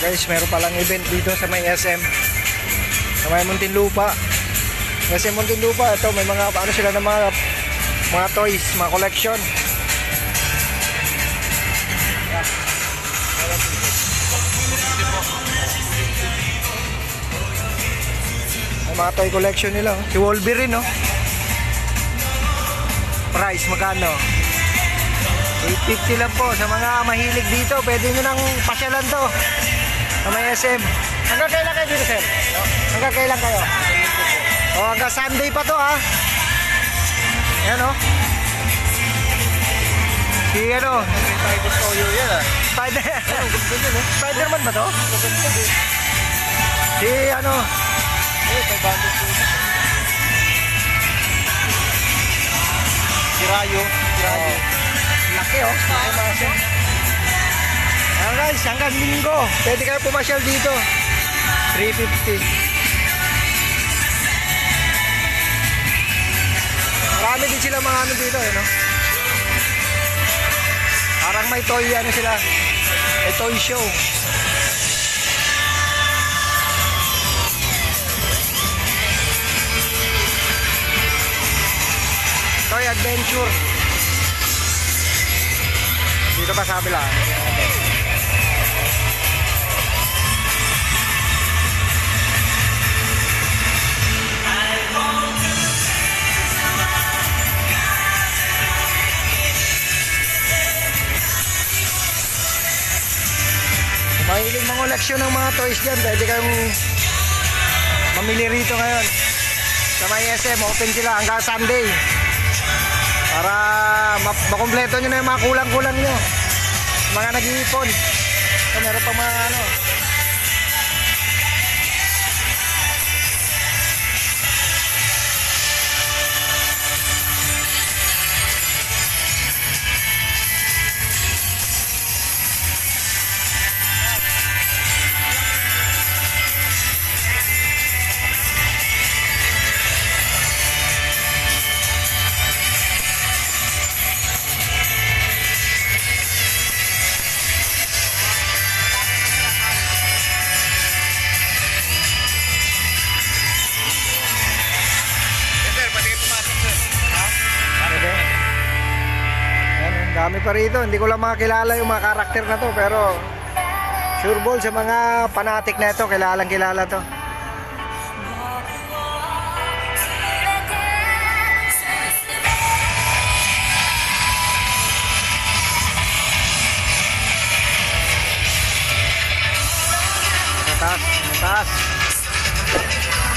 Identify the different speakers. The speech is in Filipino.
Speaker 1: guys, meron palang event dito sa may SM. Sa may Muntinlupa. SM Muntinlupa, ito may mga ano sila ng mga mga toys, mga collection. May mga toy collection nila. oh. Si Wolverine, no? Price, magkano? 850 lang po. Sa mga mahilig dito, pwede nyo nang pasyalan to. Sa may SM. Hanggang kailan kayo dito, sir? Hanggang kailan kayo? O, hanggang Sunday pa to, ha? Yan, oh. Si ano?
Speaker 2: Titus Oyo yan ah.
Speaker 1: Spider... Spider-Man ba to? Si ano?
Speaker 2: Si Rayo. Si Rayo.
Speaker 1: Laki oh. Laki mga. Ayan guys, hanggang linggo. Pwede kayo pumasyal dito. 350. Marami din sila mga ano dito, eh, no? Parang may toy, ano sila. May toy show. Toy adventure. Dito pa sa kabila. Koleksyon ng mga toys dyan, pwede kayong mamili rito ngayon. Sa may SM, open sila hanggang Sunday. Para ma- makumpleto nyo na yung mga kulang-kulang nyo. Mga nag-iipon. So, meron pa mga ano. Dami pa rito. Hindi ko lang makakilala yung mga karakter na to. Pero sure ball sa mga fanatic na ito. Kilalang kilala to. Mataas, mataas.